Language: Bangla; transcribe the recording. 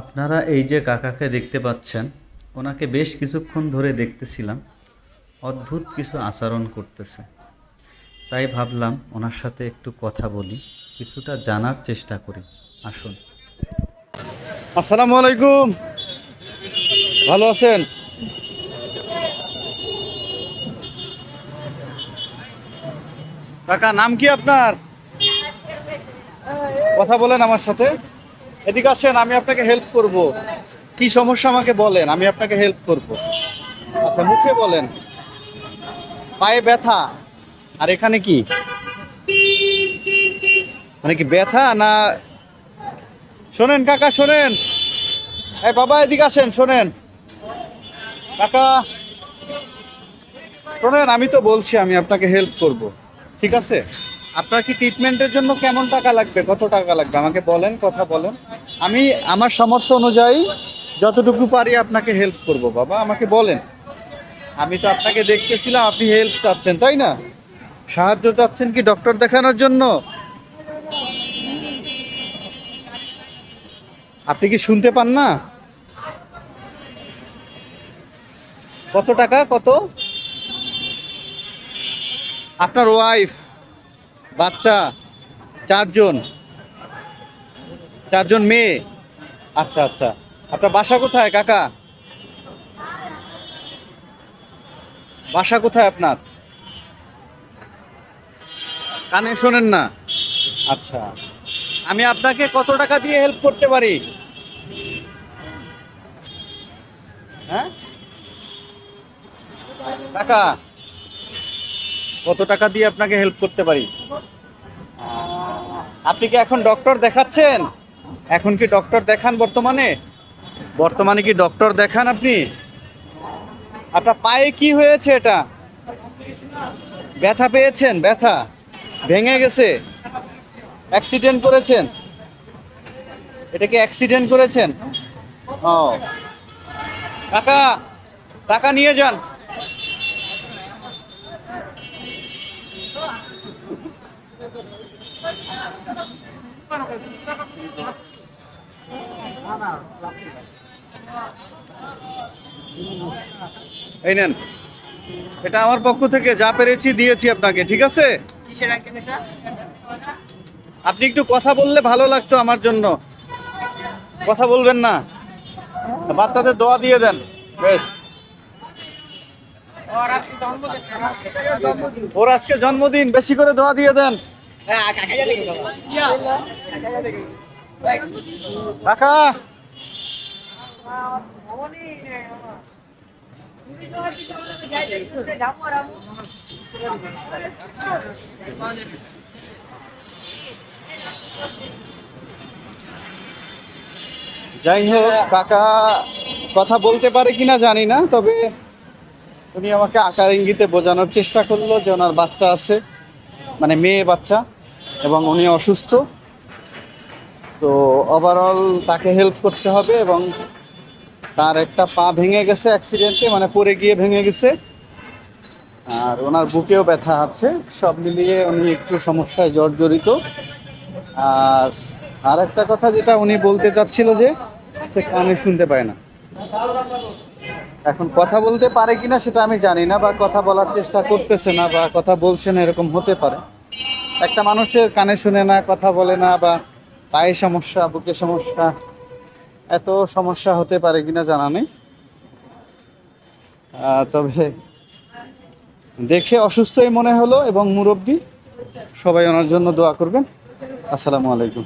আপনারা এই যে কাকাকে দেখতে পাচ্ছেন, ওনাকে বেশ কিছুক্ষণ ধরে দেখতেছিলাম। অদ্ভুত কিছু আচরণ করতেছে। তাই ভাবলাম ওনার সাথে একটু কথা বলি, কিছুটা জানার চেষ্টা করি। আসুন। আসসালামু আলাইকুম ভালো আছেন? কাকা, নাম কি আপনার? কথা বলেন আমার সাথে। এদিকে আসেন, আমি আপনাকে হেল্প করব। কি সমস্যা আমাকে বলেন, আমি আপনাকে হেল্প করব। আচ্ছা মুখে বলেন। পায়ে ব্যথা, আর এখানে কি? মানে কি ব্যথা না শোনেন কাকা, শোনেন। এই বাবা, এদিকে আসেন, শোনেন। কাকা, শোনেন, আমি তো বলছি, আমি আপনাকে হেল্প করব। ঠিক আছে? আপনার কি ট্রিটমেন্টের জন্য কেমন টাকা লাগবে? কত টাকা লাগবে? আমাকে বলেন, কথা বলেন। আমি আমার সামর্থ্য অনুযায়ী যতটুকু পারি আপনাকে হেল্প করব, বাবা, আমাকে বলেন। আমি তো আপনাকে দেখতেছিলাম, আপনি হেল্প চাচ্ছেন, তাই না? সাহায্য চাচ্ছেন কি ডক্টর দেখানোর জন্য? আপনি কি শুনতে পান না? কত টাকা? কত? আপনার ওয়াইফ বাচ্চা, চারজন। চারজন মেয়ে। আচ্ছা আচ্ছা। আপনার বাসা কোথায়, কাকা? বাসা কোথায় আপনার? কানে শোনেন না। আচ্ছা। আমি আপনাকে কত টাকা দিয়ে হেল্প করতে পারি? হ্যাঁ? টাকা কত টাকা দিয়ে আপনাকে হেল্প করতে পারি? আপনি কি এখন ডক্টর দেখাচ্ছেন? এখন কি ডক্টর দেখান বর্তমানে? বর্তমানে কি ডক্টর দেখান আপনি? আপনার পায়ে কি হয়েছে এটা? ব্যথা পেয়েছেন? ব্যথা? ভেঙে গেছে? অ্যাক্সিডেন্ট করেছেন? এটা কি অ্যাক্সিডেন্ট করেছেন? ও। টাকা টাকা নিয়ে যান। এই নেন। এটা আমার পক্ষ থেকে যা পেরেছি দিয়েছি আপনাকে ঠিক আছে? আপনি একটু কথা বললে ভালো লাগতো আমার জন্য। কথা বলবেন না। বাচ্চাদের দোয়া দিয়ে দেন। বেশ। ওর আজকে জন্মদিন, বেশি করে দোয়া দিয়ে দেন। কাকা। যাই হোক, কাকা, কথা বলতে পারে কিনা জানি না, তবে উনি আমাকে আকার ইঙ্গিতে বোঝানোর চেষ্টা করল যে ওনার বাচ্চা আছে মানে মেয়ে বাচ্চা, এবং উনি অসুস্থ। তো ওভারঅল তাকে হেল্প করতে হবে এবং তার একটা পা ভেঙে গেছে অ্যাক্সিডেন্টে মানে পড়ে গিয়ে ভেঙে গেছে। আর ওনার বুকেও ব্যথা আছে, সব মিলিয়ে উনি একটু সমস্যায় জর্জরিত। আর আর একটা কথা যেটা উনি বলতে চাচ্ছিল যে, সে কানে শুনতে পায় না। এখন কথা বলতে পারে কিনা সেটা আমি জানি না, বা কথা বলার চেষ্টা করতেছে না, বা কথা বলছে না, এরকম হতে পারে। একটা মানুষের কানে শুনে না, কথা বলে না, বা পায়ে সমস্যা, বুকে সমস্যা, এত সমস্যা হতে পারে কিনা জানা নেই। তবে দেখে অসুস্থই মনে হলো এবং মুরব্বী, সবাই ওনার জন্য দোয়া করবেন। আসসালামু আলাইকুম।